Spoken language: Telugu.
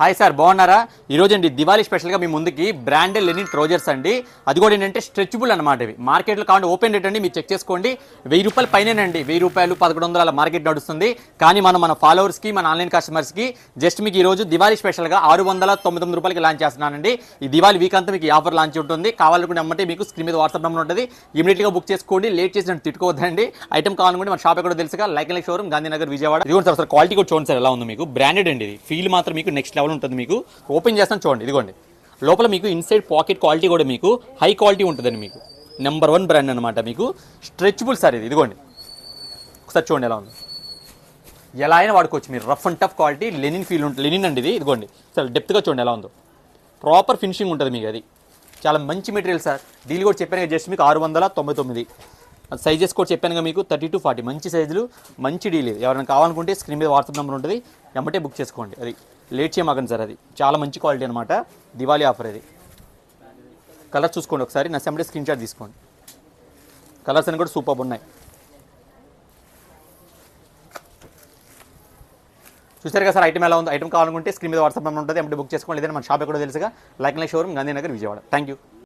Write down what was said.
హాయ్ సార్ బాగున్నారా? ఈరోజు అండి దివాళీ స్పెషల్గా మీ ముందుకి బ్రాండెడ్ లెనిన్ ట్రౌజర్స్ అండి. అది కూడా ఏంటంటే స్ట్రెచబుల్ అనమాట ఇవి. మార్కెట్లో కావాలంటే ఓపెన్ రేట్ అండి మీరు చెక్ చేసుకోండి. వెయ్యి రూపాయల పైనేనండి. వెయ్యి రూపాయలు పదకొండు వందల అలా మార్కెట్ నడుస్తుంది. కానీ మనం మన ఫాలోవర్స్కి మన ఆన్లైన్ కస్టమర్స్కి జస్ట్ మీకు ఈ రోజు దివాళీ స్పెషల్గా ఆరు వందల తొమ్మిది తొమ్మిది రూపాయలకి లాంచ్ చేస్తున్నానండి. ఈ దివాళీ వీక్ అంతా మీకు ఈ ఆఫర్ లాంచ్ ఉంటుంది. కావాలనుకుంటే అమ్మంటే మీకు స్క్రీన్ మీద వాట్సాప్ నెంబర్ ఉంటుంది. ఇమీడియట్గా బుక్ చేసుకోండి. లేట్ చేసి నన్ను తిట్టుకోవద్దండి. ఐటమ్ కావాలనుకుంటే మన షాప్ ఎక్కడ తెలుసుగా. Like like showroom Gandhinagar Vijayawada. ఇదిగోండి సార్ సార్ క్వాలిటీ కూడా చూడండి సార్ ఎలా ఉంది మీకు. బ్రాండెడ్ అండి ఇది. ఫీల్ మాత్రం మీకు నెక్స్ట్ లెవెల్ ఉంటుంది మీకు. ఓపెన్ చేస్తాను చూడండి ఇదిగోండి. లోపల మీకు ఇన్సైడ్ పాకెట్ క్వాలిటీ కూడా మీకు హై క్వాలిటీ ఉంటుందండి మీకు. నెంబర్ వన్ బ్రాండ్ అనమాట మీకు. స్ట్రెచబుల్ సార్ ఇది ఇదిగోండి. ఒకసారి చూడండి ఎలా ఉంది. ఎలా అయినా వాడుకోవచ్చు మీరు. Rough and tough quality linen feel ఉంటుంది లెనిన్ అండి ఇది ఇదిగోండి. చాలా డెప్త్గా చూడండి ఎలా ఉందో. ప్రాపర్ ఫినిషింగ్ ఉంటుంది మీకు అది. చాలా మంచి మెటీరియల్ సార్ డీల్ కూడా చెప్పాను జస్ట్ మీకు ఆరు వందల తొంభై తొమ్మిది. సైజెస్ కూడా చెప్పాను మీకు థర్టీ టు ఫార్టీ మంచి సైజులు మంచి డీల్ ఇది. ఎవరైనా కావాలనుకుంటే స్క్రీన్ మీద వాట్సాప్ నెంబర్ ఉంటుంది. వెంబటే బుక్ చేసుకోండి అది. లేట్ చేయమాకండి సార్ అది. చాలా మంచి క్వాలిటీ అనమాట దివాళీ ఆఫర్ అది. కలర్ చూసుకోండి ఒకసారి. నా సెంబడే స్క్రీన్ షాట్ తీసుకోండి. కలర్స్ అని కూడా సూపర్ ఉన్నాయి. చూసారు కదా సార్ ఐటమ్ ఎలా ఉంది? ఐటమ్ కావాలనుకుంటే స్క్రీన్ మీద వాట్సాప్ నెంబర్ ఉంటుంది. ఎమ్మటే బుక్ చేసుకోండి. లేదంటే మన షాప్ ఎక్కడో తెలుసుగా. Like like showroom Gandhinagar Vijayawada. Thank you